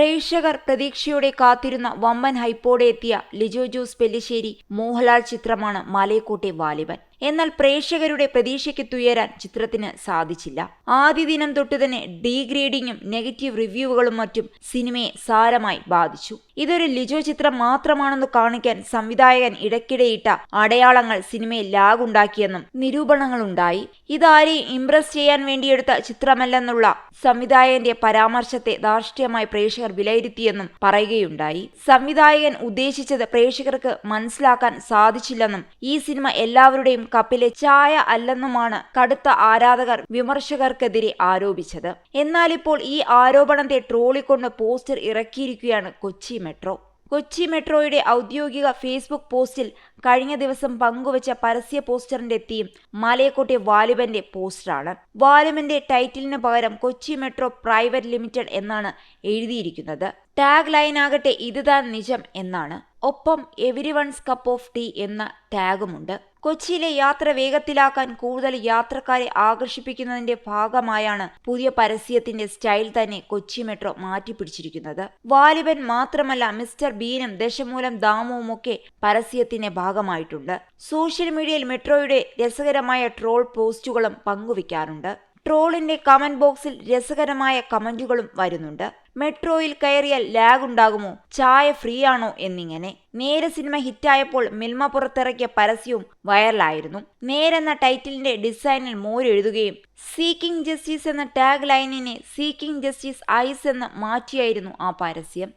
പ്രേക്ഷകർ പ്രതീക്ഷയോടെ കാത്തിരുന്ന വമ്പൻ ഹൈപ്പോടെ എത്തിയ ലിജോ ജോസ് പെല്ലിശ്ശേരി മോഹൻലാൽ ചിത്രമാണ് മലയക്കോട്ടെ വാലിബൻ. എന്നാൽ പ്രേക്ഷകരുടെ പ്രതീക്ഷയ്ക്ക് തുയരാൻ ചിത്രത്തിന് സാധിച്ചില്ല. ആദ്യ ദിനം തൊട്ട് തന്നെ ഡീഗ്രേഡിങ്ങും നെഗറ്റീവ് റിവ്യൂകളും മറ്റും സിനിമയെ സാരമായി ബാധിച്ചു. ഇതൊരു ലിജോ ചിത്രം മാത്രമാണെന്ന് കാണിക്കാൻ സംവിധായകൻ ഇടയ്ക്കിടെയിട്ട അടയാളങ്ങൾ സിനിമയിൽ ലാഗുണ്ടാക്കിയെന്നും നിരൂപണങ്ങളുണ്ടായി. ഇതാരെയും ഇംപ്രസ് ചെയ്യാൻ വേണ്ടിയെടുത്ത ചിത്രമല്ലെന്നുള്ള സംവിധായകന്റെ പരാമർശത്തെ ധാർഷ്ട്യമായി പ്രേക്ഷകർ വിലയിരുത്തിയെന്നും പറയുകയുണ്ടായി. സംവിധായകൻ ഉദ്ദേശിച്ചത് പ്രേക്ഷകർക്ക് മനസ്സിലാക്കാൻ സാധിച്ചില്ലെന്നും ഈ സിനിമ എല്ലാവരുടെയും കപ്പിലെ ചായ അല്ലെന്നുമാണ് കടുത്ത ആരാധകർ വിമർശകർക്കെതിരെ ആരോപിച്ചത്. എന്നാലിപ്പോൾ ഈ ആരോപണത്തെ ട്രോളിക്കൊണ്ട് പോസ്റ്റർ ഇറക്കിയിരിക്കുകയാണ് കൊച്ചി മെട്രോ. കൊച്ചി മെട്രോയുടെ ഔദ്യോഗിക ഫേസ്ബുക്ക് പോസ്റ്റിൽ കഴിഞ്ഞ ദിവസം പങ്കുവച്ച പരസ്യ പോസ്റ്ററിന്റെ തീം മലയക്കോട്ടെ വാലിബന്റെ പോസ്റ്ററാണ്. വാലിബന്റെ ടൈറ്റിലിന് പകരം കൊച്ചി മെട്രോ പ്രൈവറ്റ് ലിമിറ്റഡ് എന്നാണ് എഴുതിയിരിക്കുന്നത്. ടാഗ് ലൈൻ ആകട്ടെ നിജം എന്നാണ്. ഒപ്പം every one's cup of tea എന്ന ടാഗുമുണ്ട്. കൊച്ചിയിലെ യാത്ര വേഗത്തിലാക്കാൻ കൂടുതൽ യാത്രക്കാരെ ആകർഷിപ്പിക്കുന്നതിന്റെ ഭാഗമായാണ് പുതിയ പരസ്യത്തിന്റെ സ്റ്റൈൽ തന്നെ കൊച്ചി മെട്രോ മാറ്റിപ്പിടിച്ചിരിക്കുന്നത്. വാലിബൻ മാത്രമല്ല മിസ്റ്റർ ബീനും ദശമൂലം ദാമുവുമൊക്കെ പരസ്യത്തിന്റെ ഭാഗമായിട്ടുണ്ട്. സോഷ്യൽ മീഡിയയിൽ മെട്രോയുടെ രസകരമായ ട്രോൾ പോസ്റ്റുകളും പങ്കുവയ്ക്കാറുണ്ട് ട്രോളിന്റെ കമന്റ് ബോക്സിൽ രസകരമായ കമന്റുകളും വരുന്നുണ്ട്. മെട്രോയിൽ കയറിയാൽ ലാഗ് ഉണ്ടാകുമോ? ചായ ഫ്രീ ആണോ എന്നിങ്ങനെ. നേരെ സിനിമ ഹിറ്റായപ്പോൾ മിൽമ പുറത്തിറക്കിയ പരസ്യവും വൈറലായിരുന്നു. നേരെന്ന ടൈറ്റിലിന്റെ ഡിസൈനിൽ മോരെഴുതുകയും സീക്കിംഗ് ജസ്റ്റിസ് എന്ന ടാഗ് ലൈനിനെ സീക്കിംഗ് ജസ്റ്റിസ് ഐസ് എന്ന് മാറ്റിയായിരുന്നു ആ പരസ്യം.